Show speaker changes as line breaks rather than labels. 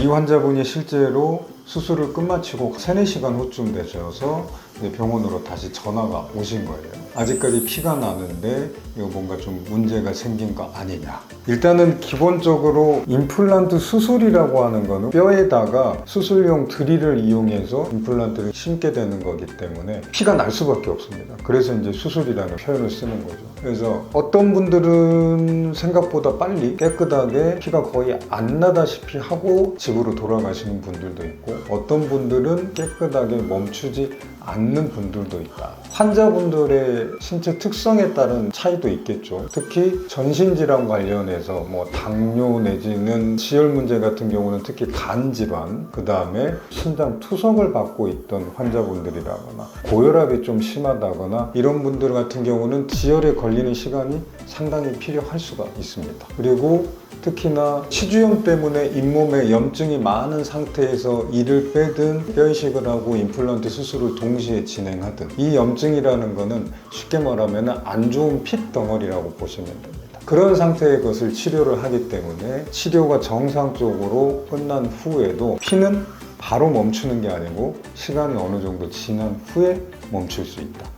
이 환자분이 실제로 수술을 끝마치고 3, 4시간 후쯤 되셔서 병원으로 다시 전화가 오신 거예요. 아직까지 피가 나는데 이거 뭔가 좀 문제가 생긴 거 아니냐. 일단은 기본적으로 임플란트 수술이라고 하는 거는 뼈에다가 수술용 드릴을 이용해서 임플란트를 심게 되는 거기 때문에 피가 날 수밖에 없습니다. 그래서 이제 수술이라는 표현을 쓰는 거죠. 그래서 어떤 분들은 생각보다 빨리 깨끗하게 피가 거의 안 나다시피 하고 집으로 돌아가시는 분들도 있고 어떤 분들은 깨끗하게 멈추지 않는 분들도 있다. 환자분들의 신체 특성에 따른 차이도 있겠죠. 특히 전신질환 관련해서 뭐 당뇨 내지는 지혈 문제 같은 경우는 특히 간 질환, 그 다음에 심장 투석을 받고 있던 환자분들이라거나 고혈압이 좀 심하다거나 이런 분들 같은 경우는 지혈에 걸리는 시간이 상당히 필요할 수가 있습니다. 그리고 특히나 치주염 때문에 잇몸에 염증이 많은 상태에서 이를 빼든 뼈이식을 하고 임플란트 수술을 동시에 진행하든 이 염증이라는 거는 쉽게 말하면 안 좋은 핏 덩어리라고 보시면 됩니다. 그런 상태의 것을 치료를 하기 때문에 치료가 정상적으로 끝난 후에도 피는 바로 멈추는 게 아니고 시간이 어느 정도 지난 후에 멈출 수 있다.